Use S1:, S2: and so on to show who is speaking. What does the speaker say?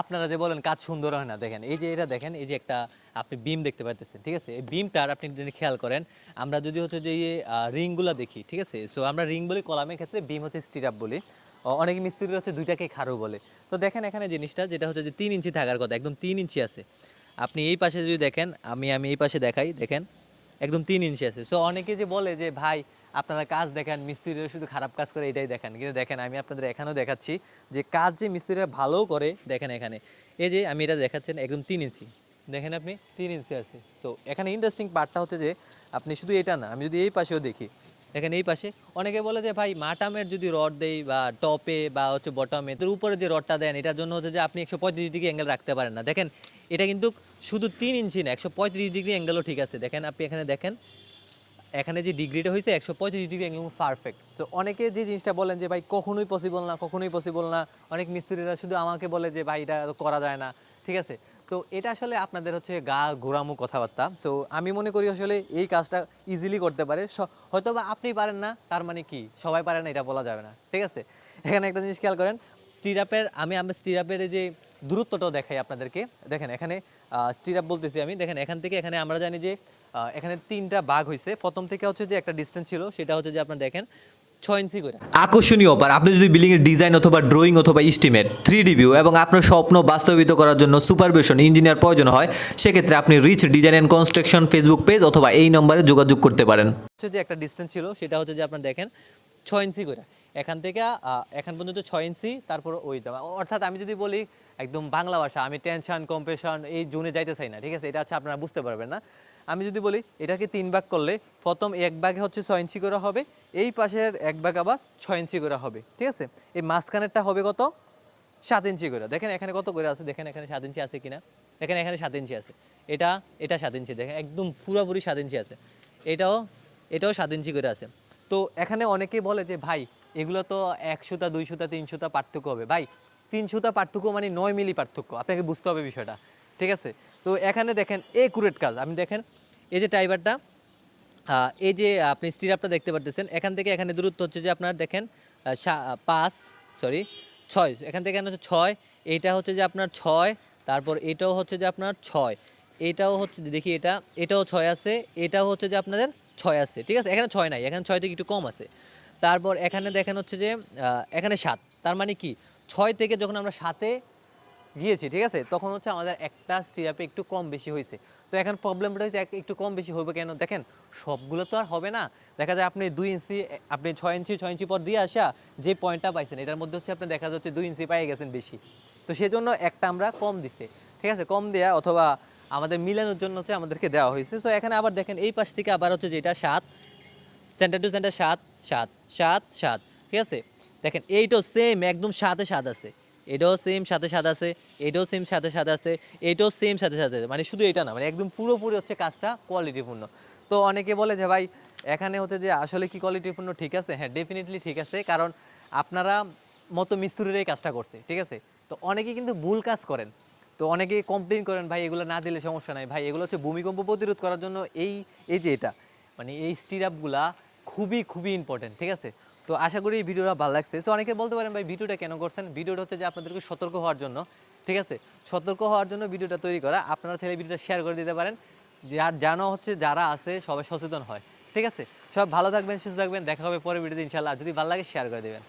S1: আপনারা যে বলেন কাজ সুন্দর হয় না, দেখেন, এই যে এটা দেখেন, এই যে একটা আপনি বিম দেখতে পাইতেছেন, ঠিক আছে? এই বিমটার আপনি যদি খেয়াল করেন, আমরা যদি হচ্ছে যে রিংগুলো দেখি, ঠিক আছে? সো আমরা রিং বলি, কলামের ক্ষেত্রে বিম হচ্ছে স্টিরাপ বলি। অ- অনেক মিস্ত্রি হচ্ছে দুইটাকে খারো বলে। তো দেখেন এখানে জিনিসটা, যেটা হচ্ছে যে তিন ইঞ্চি থাকার কথা, একদম তিন ইঞ্চি আছে। আপনি এই পাশে যদি দেখেন, আমি আমি এই পাশে দেখাই, দেখেন। একদম তিন ইঞ্চি আছে। সো অনেকে যে বলে যে, ভাই, আপনারা কাজ দেখেন, মিস্ত্রিরা শুধু খারাপ কাজ করে, এটাই দেখেন। কিন্তু দেখেন, আমি আপনাদের এখানেও দেখাচ্ছি যে, কাজ যে মিস্ত্রিরা ভালো করে, দেখেন এখানে। এই যে, আমি এটা দেখাচ্ছেন একদম তিন ইঞ্চি দেখেন আপনি, তিন ইঞ্চি আছে। তো এখানে ইন্টারেস্টিং পার্টটা হচ্ছে যে, আপনি শুধু এটা না, আমি যদি এই পাশেও দেখি, দেখেন এই পাশে, অনেকে বলে যে, ভাই, মাটামের যদি রড দেই বা টপে বা হচ্ছে বটমে তোর উপরে যে রডটা দেন, এটার জন্য হচ্ছে যে, আপনি একশো পঁয়ত্রিশ ডিগ্রি অ্যাঙ্গেল রাখতে পারেন না। দেখেন এটা কিন্তু শুধু তিন ইঞ্চি না, একশো পঁয়ত্রিশ ডিগ্রি অ্যাঙ্গেলও ঠিক আছে। দেখেন আপনি এখানে দেখেন, এখানে যে ডিগ্রিটা হয়েছে, একশো পঁয়ত্রিশ ডিগ্রি একদম পারফেক্ট তো অনেকে যে জিনিসটা বলেন যে, ভাই, কখনোই পসিবল না, কখনোই পসিবল না। অনেক মিস্ত্রিরা শুধু আমাকে বলে যে, ভাই, এটা করা যায় না। ঠিক আছে? তো এটা আসলে আপনাদের হচ্ছে গা ঘোরামু কথাবার্তা। সো আমি মনে করি আসলে এই কাজটা ইজিলি করতে পারে। হয়তো বা আপনি পারেন না, তার মানে কি? সবাই পারে না, এটা বলা যাবে না। ঠিক আছে? এখানে একটা জিনিস খেয়াল করেন স্টিরাপের আমি, আমরা স্টিরাপের যে দূরত্বটাও দেখাই আপনাদেরকে। দেখেন এখানে স্টিরাপ বলতেছি আমি। দেখেন এখান থেকে এখানে আমরা জানি যে এখানে তিনটা ভাগ হয়েছে প্রথম থেকে হচ্ছে যে একটা ডিস্টেন্স ছিল সেটা হচ্ছে যে আপনারা দেখেন ছয় ইঞ্চি করে।
S2: আকর্ষণীয় অফার আপনি যদি বিল্ডিং এর ডিজাইন অথবা ড্রয়িং অথবা ইস্টিমেট থ্রি ভিউ এবং আপনার স্বপ্ন বাস্তবিত করার জন্য সুপারভিশন ইঞ্জিনিয়ার প্রয়োজন হয় সেক্ষেত্রে আপনি reach design and construction Facebook page অথবা এই নম্বরে যোগাযোগ করতে পারেন।
S1: হচ্ছে যে একটা ডিস্টেন্স ছিল সেটা হচ্ছে যে আপনারা দেখেন ছয় ইঞ্চি করে। এখান থেকে এখান পর্যন্ত ছয় ইঞ্চি, তারপর ওই অর্থাৎ আমি যদি বলি একদম বাংলা ভাষা, আমি টেনশন কম্পেশন এই জোনে যাইতে চাই না, ঠিক আছে? এটা হচ্ছে আপনারা বুঝতে পারবেন না। আমি যদি বলি এটাকে তিন ভাগ করলে প্রথম এক ভাগে হচ্ছে ছয় ইঞ্চি করে হবে, এই পাশের এক ভাগ আবার ছয় ইঞ্চি করে হবে, ঠিক আছে? এই মাঝখানেরটা হবে কত? সাত ইঞ্চি করে। দেখেন এখানে কত করে আছে? দেখেন এখানে সাত ইঞ্চি আছে কিনা? দেখেন এখানে সাত ইঞ্চি আছে। এটা এটা সাত ইঞ্চি, দেখেন একদম পুরোপুরি সাত ইঞ্চি আছে। এটাও এটাও সাত ইঞ্চি করে আছে। তো এখানে অনেকেই বলে যে, ভাই এগুলো তো একশোটা দুইশোটা তিনশোটা পার্থক্য হবে। ভাই তিনশোটা পার্থক্য মানে নয় মিলি পার্থক্য। আপনাকে বুঝতে হবে বিষয়টা। ঠিক আছে? তো এখানে দেখেন একুরেট কাজ। আপনি দেখেন, এই যে টাইবারটা এই যে আপনি স্টিরাপটা দেখতে পারতেছেন, এখান থেকে এখানে দূরত্ব হচ্ছে যে আপনার দেখেন পাঁচ সরি ছয়, এখান থেকে এখানে হচ্ছে ছয়, এইটা হচ্ছে যে আপনার ছয়, তারপর এটাও হচ্ছে যে আপনার ছয়, এটাও হচ্ছে দেখি এটা, এটাও ছয় আছে, এটাও হচ্ছে যে আপনাদের ছয় আছে। ঠিক আছে? এখানে ছয় নাই, এখানে ছয় থেকে একটু কম আছে। তারপর এখানে দেখেন হচ্ছে যে এখানে সাত। তার মানে কি? ছয় থেকে যখন আমরা সাতে গিয়েছি, ঠিক আছে, তখন হচ্ছে আমাদের একটা সিরাপে একটু কম বেশি হয়েছে। তো এখন প্রবলেমটা হচ্ছে একটু কম বেশি হবে কেন? দেখেন, সবগুলো তো আর হবে না। দেখা যায় আপনি দুই ইঞ্চি, আপনি ছয় ইঞ্চি ছয় ইঞ্চি পর দিয়ে আসা, যে পয়েন্টটা পাইছেন, এটার মধ্যে হচ্ছে আপনি দেখা যাচ্ছে দুই ইঞ্চি পাই গেছেন বেশি। তো সেজন্য একটা আমরা কম দিছে, ঠিক আছে, কম দেয়া অথবা আমাদের মিলানোর জন্য হচ্ছে আমাদেরকে দেওয়া হয়েছে। সো এখানে আবার দেখেন, এই পাশ থেকে আবার হচ্ছে যেটা সাত সেন্টার টু সেন্টার সাত সাত সাত সাত, ঠিক আছে? দেখেন, এইটাও সেম একদম সাথে সাত আছে। এটাও সেম সাথে সাত আছে, এটাও সেম সাথে সাত আছে, এটাও সেম সাথে সাথে আছে। মানে শুধু এটা না মানে একদম পুরোপুরি হচ্ছে কাজটা কোয়ালিটিপূর্ণ তো অনেকে বলে যে, ভাই, এখানে হচ্ছে যে, আসলে কি কোয়ালিটিপূর্ণ ঠিক আছে? হ্যাঁ ডেফিনেটলি ঠিক আছে, কারণ আপনারা মতো মিস্ত্রির এই কাজটা করছে, ঠিক আছে? তো অনেকে কিন্তু ভুল কাজ করেন। তো অনেকে কমপ্লেন করেন, ভাই, এগুলো না দিলে সমস্যা নাই। ভাই, এগুলো হচ্ছে ভূমিকম্প প্রতিরোধ করার জন্য এই এই যে এটা মানে এই স্টিরাপগুলা খুবই খুবই ইম্পর্টেন্ট ঠিক আছে? তো আশা করি এই ভিডিওটা ভালো লাগছে। সো অনেকে বলতে পারেন, ভাই, ভিডিওটা কেন করছেন? ভিডিওটা হচ্ছে যে আপনাদেরকে সতর্ক হওয়ার জন্য, ঠিক আছে? সতর্ক হওয়ার জন্য ভিডিওটা তৈরি করা। আপনারা ছেলে ভিডিওটা শেয়ার করে দিতে পারেন। যার জানো হচ্ছে যারা আছে, সবাই সচেতন হয়, ঠিক আছে? সব ভালো থাকবেন, সুস্থ থাকবেন। দেখা হবে পরে ভিডিওতে ইনশাল্লাহ যদি ভালো লাগে শেয়ার করে দেবেন।